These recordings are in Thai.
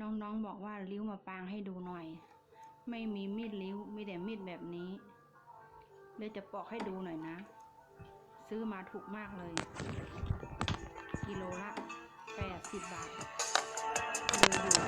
น้องๆบอกว่าริ้วมาปางให้ดูหน่อย ไม่มีมีดริ้วมีแต่มีดแบบนี้เลยจะปอกให้ดูหน่อยนะ ซื้อมาถูกมากเลย กิโลละแปดสิบบาทดูอยู่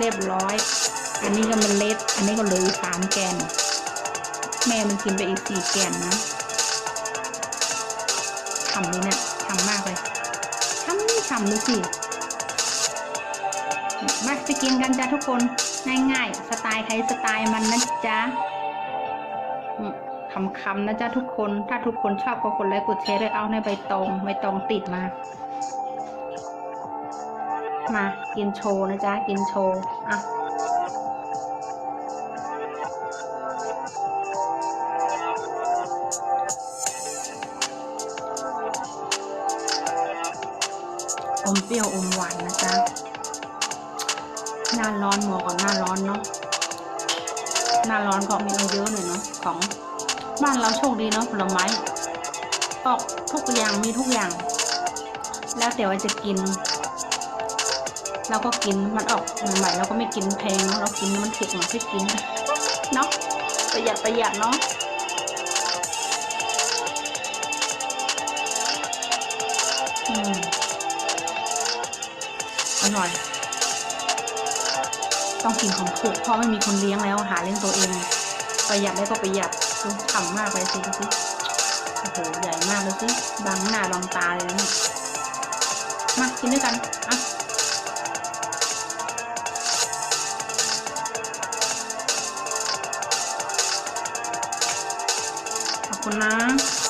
เรียบร้อย อันนี้ก็มันเล็ด อันนี้ก็เหลือสามแกน แม่มันกินไปอีกสี่แกนนะฉ่ำเลยเนี่ยฉ่ำมากเลยฉ่ำฉ่ำดูสิมาไปกินกันจ้าทุกคนง่ายๆ สไตล์ใครสไตล์มันนะจ๊ะคำๆนะจ๊ะทุกคน ถ้าทุกคนชอบก็กดไลค์กดแชร์ด้วยเอาในใบตองใบตองติดมา มากินโชว์นะจ๊ะ กินโชว์ อะอมเปรี้ยวอมหวานนะจ๊ะ หน้าร้อนเหมาะกับหน้าร้อนเนาะ หน้าร้อนก็มีเอาเยอะหน่อยเนาะของบ้านเราโชคดีเนาะผลไม้ออกทุกอย่างมีทุกอย่าง แล้วแต่ว่าจะกิน เราก็กินมันออกใหม่ๆเราก็ไม่กินแพงเนาะเรากินมันเผ็ดเราไม่กินเนาะประหยัดประหยัดเนาะอืมอร่อย ต้องกินของถูกเพราะไม่มีคนเลี้ยงแล้วหาเลี้ยงตัวเอง ประหยัดได้ก็ประหยัดดูฉ่ำมากเลยสิดูสิโอ้โหใหญ่มากเลยสิบังหน้าบังตาเลยนะเนี่ยมากินด้วยกันอะ คุณนะ